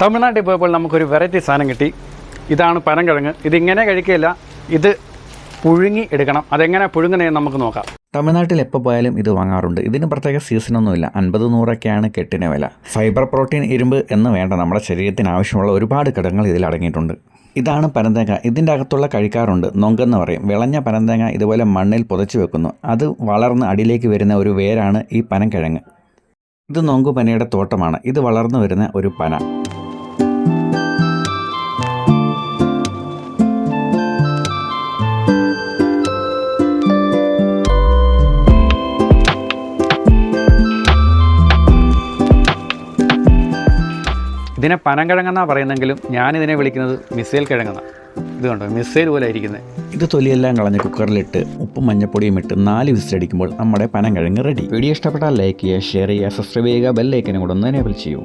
തമിഴ്നാട്ടിൽ പോയപ്പോൾ നമുക്കൊരു വെറൈറ്റി സാധനം കിട്ടി. ഇതാണ് പനംകിഴങ്ങ് ഇതിങ്ങനെ കഴിക്കില്ല ഇത് പുഴുങ്ങി എടുക്കണം. അതെങ്ങനെ പുഴുങ്ങുന്നതെന്ന് നമുക്ക് നോക്കാം. തമിഴ്നാട്ടിൽ എപ്പോൾ പോയാലും ഇത് വാങ്ങാറുണ്ട്. ഇതിന് പ്രത്യേക സീസണൊന്നുമില്ല. അൻപത് നൂറൊക്കെയാണ് കെട്ടിന് വില. ഫൈബർ പ്രോട്ടീൻ ഇരുമ്പ് എന്ന് വേണ്ട നമ്മുടെ ശരീരത്തിന് ആവശ്യമുള്ള ഒരുപാട് ഘടകങ്ങൾ ഇതിൽ അടങ്ങിയിട്ടുണ്ട്. ഇതാണ് പനന്തേങ്ങ. ഇതിന്റെ അകത്തുള്ള കഴിക്കാറുണ്ട്. നൊങ്കെന്ന് പറയും. വിളഞ്ഞ പനന്തേങ്ങ ഇതുപോലെ മണ്ണിൽ പുതച്ചു വെക്കുന്നു. അത് വളർന്ന് അടിയിലേക്ക് വരുന്ന ഒരു വേരാണ് ഈ പനംകിഴങ്ങ് ഇത് നൊങ്കു പനയുടെ തോട്ടമാണ്. ഇത് വളർന്നു വരുന്ന ഒരു പന. ഇതിനെ പനംകിഴങ്ങെന്നാണ് പറയുന്നെങ്കിലും ഞാനിതിനെ വിളിക്കുന്നത് മിസൈൽ കിഴങ്ങെന്നാണ് ഇത് കണ്ടോ? മിസൈൽ പോലെ ഇരിക്കുന്നത് ഇത് തൊലിയെല്ലാം കളഞ്ഞ് കുക്കറിലിട്ട് ഉപ്പും മഞ്ഞപ്പൊടിയും ഇട്ട് നാല് വിസിലടിക്കുമ്പോൾ നമ്മുടെ പനംകിഴങ്ങ് റെഡി വീഡിയോ ഇഷ്ടപ്പെട്ടാൽ ലൈക്ക് ചെയ്യുക ഷെയർ ചെയ്യുക സബ്സ്ക്രൈബ് ചെയ്യുക ബെല്ലൈക്കനും കൂടെ ഒന്ന് എനേബിൾ ചെയ്യൂ.